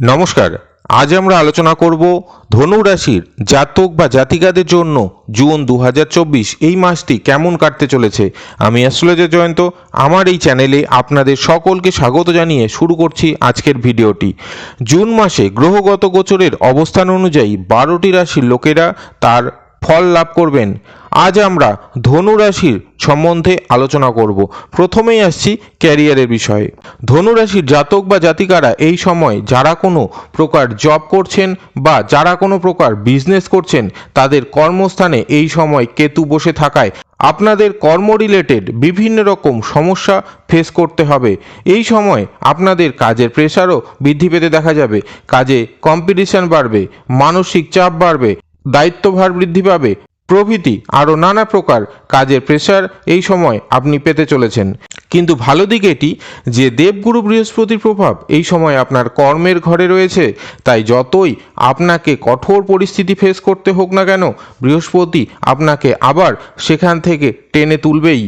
নমস্কার। আজ আমরা আলোচনা করব ধনু রাশির জাতক বা জাতিকাদের জন্য জুন দু হাজার চব্বিশ এই মাসটি কেমন কাটতে চলেছে। আমি অ্যাস্ট্রোলজার জয়ন্ত, আমার এই চ্যানেলে আপনাদের সকলকে স্বাগত জানিয়ে শুরু করছি আজকের ভিডিওটি। জুন মাসে গ্রহগত গোচরের অবস্থান অনুযায়ী বারোটি রাশির লোকেরা তার ফল লাভ করবেন। আজ আমরা ধনু রাশির সম্বন্ধে আলোচনা করব। প্রথমেই আসছি ক্যারিয়ারের বিষয়ে। ধনু রাশির জাতক বা জাতিকারা এই সময় যারা কোনো প্রকার জব করছেন বা যারা কোনো প্রকার বিজনেস করছেন, তাদের কর্মস্থানে এই সময় কেতু বসে থাকায় আপনাদের কর্ম রিলেটেড বিভিন্ন রকম সমস্যা ফেস করতে হবে। এই সময় আপনাদের কাজের প্রেশারও বৃদ্ধি পেতে দেখা যাবে। কাজে কম্পিটিশন বাড়বে, মানসিক চাপ বাড়বে, দায়িত্বভার বৃদ্ধি পাবে প্রভৃতি আরও নানা প্রকার কাজের প্রেশার এই সময় আপনি পেতে চলেছেন। কিন্তু ভালো দিক এটি যে দেবগুরু বৃহস্পতির প্রভাব এই সময় আপনার কর্মের ঘরে রয়েছে, তাই যতই আপনাকে কঠোর পরিস্থিতি ফেস করতে হোক না কেন, বৃহস্পতি আপনাকে আবার সেখান থেকে টেনে তুলবেই।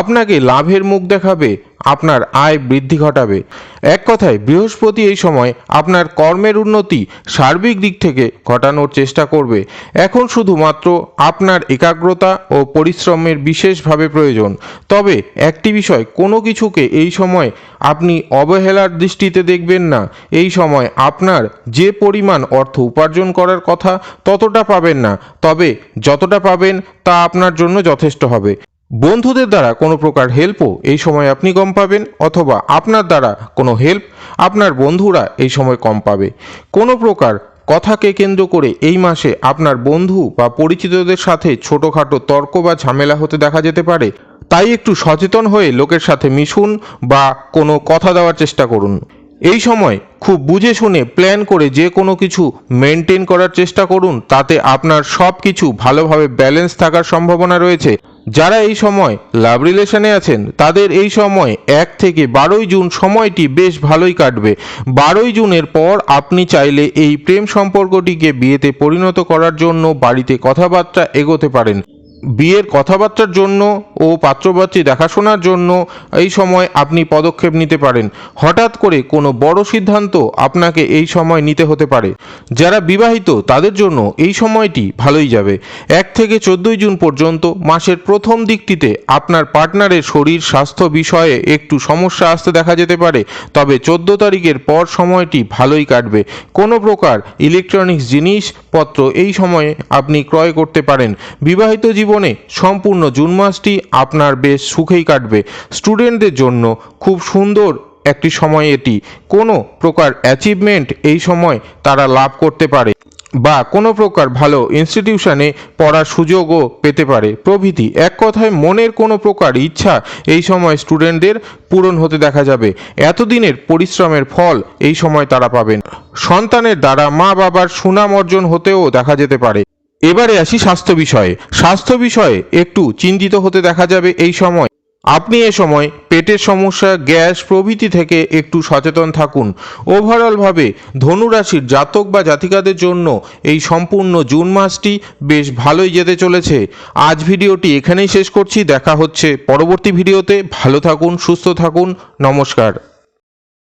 আপনাকে লাভের মুখ দেখাবে আপনার আয় বৃদ্ধি ঘটাবে। এক কথায়, বৃহস্পতি এই সময় আপনার কর্মের উন্নতি সার্বিক দিক থেকে ঘটানোর চেষ্টা করবে। এখন শুধুমাত্র আপনার একাগ্রতা ও পরিশ্রমের বিশেষভাবে প্রয়োজন। তবে একটি বিষয়, কোনো কিছুকে এই সময় আপনি অবহেলার দৃষ্টিতে দেখবেন না। এই সময় আপনার যে পরিমাণ অর্থ উপার্জন করার কথা ততটা পাবেন না। তবে যতটা পাবেন তা আপনার জন্য যথেষ্ট হবে। বন্ধুদের দ্বারা কোনো প্রকার হেল্পও এই সময় আপনি কম পাবেন অথবা আপনার দ্বারা কোনো হেল্প আপনার বন্ধুরা এই সময় কম পাবে। কোনো প্রকার কথাকে কেন্দ্র করে এই মাসে আপনার বন্ধু বা পরিচিতদের সাথে ছোটোখাটো তর্ক বা ঝামেলা হতে দেখা যেতে পারে। তাই একটু সচেতন হয়ে লোকের সাথে মিশুন বা কোনো কথা দেওয়ার চেষ্টা করুন। এই সময় খুব বুঝে শুনে প্ল্যান করে যে কোনো কিছু মেনটেন করার চেষ্টা করুন, তাতে আপনার সব কিছু ভালোভাবে ব্যালেন্স থাকার সম্ভাবনা রয়েছে। যারা এই সময় লাভ রিলেশনে আছেন, তাদের এই সময় এক থেকে বারোই জুন সময়টি বেশ ভালোই কাটবে। বারোই জুনের পর আপনি চাইলে এই প্রেম সম্পর্কটিকে বিয়েতে পরিণত করার জন্য বাড়িতে কথাবার্তা এগোতে পারেন। বিয়ের কথাবার্তার জন্য ও পাত্রপাত্রী দেখাশোনার জন্য এই সময় আপনি পদক্ষেপ নিতে পারেন। হঠাৎ করে কোনো বড় সিদ্ধান্ত আপনাকে এই সময় নিতে হতে পারে। যারা বিবাহিত, তাদের জন্য এই সময়টি ভালোই যাবে। এক থেকে চোদ্দই জুন পর্যন্ত মাসের প্রথম দিকটিতে আপনার পার্টনারের শরীর স্বাস্থ্য বিষয়ে একটু সমস্যা আসতে দেখা যেতে পারে। তবে চোদ্দ তারিখের পর সময়টি ভালোই কাটবে। কোনো প্রকার ইলেকট্রনিক্স জিনিসপত্র এই সময়ে আপনি ক্রয় করতে পারেন। বিবাহিত জীবনে সম্পূর্ণ জুন মাসটি আপনার বেশ সুখেই কাটবে। স্টুডেন্টদের জন্য খুব সুন্দর একটি সময় এটি। কোনো প্রকার অ্যাচিভমেন্ট এই সময় তারা লাভ করতে পারে বা কোনো প্রকার ভালো ইনস্টিটিউশনে পড়ার সুযোগও পেতে পারে। প্রভৃতি, এক কথায় মনের কোনো প্রকার ইচ্ছা এই সময় স্টুডেন্টদের পূরণ হতে দেখা যাবে। এতদিনের পরিশ্রমের ফল এই সময় তারা পাবেন। সন্তানের দ্বারা মা বাবার সুনাম অর্জন হতেও দেখা যেতে পারে। এবারে আসি স্বাস্থ্য বিষয়ে। স্বাস্থ্য বিষয়ে একটু চিন্তিত হতে দেখা যাবে এই সময়। আপনি এ সময় পেটের সমস্যা, গ্যাস প্রভৃতি থেকে একটু সচেতন থাকুন। ওভারঅলভাবে ধনুরাশির জাতক বা জাতিকাদের জন্য এই সম্পূর্ণ জুন মাসটি বেশ ভালোই যেতে চলেছে। আজ ভিডিওটি এখানেই শেষ করছি। দেখা হচ্ছে পরবর্তী ভিডিওতে। ভালো থাকুন, সুস্থ থাকুন। নমস্কার।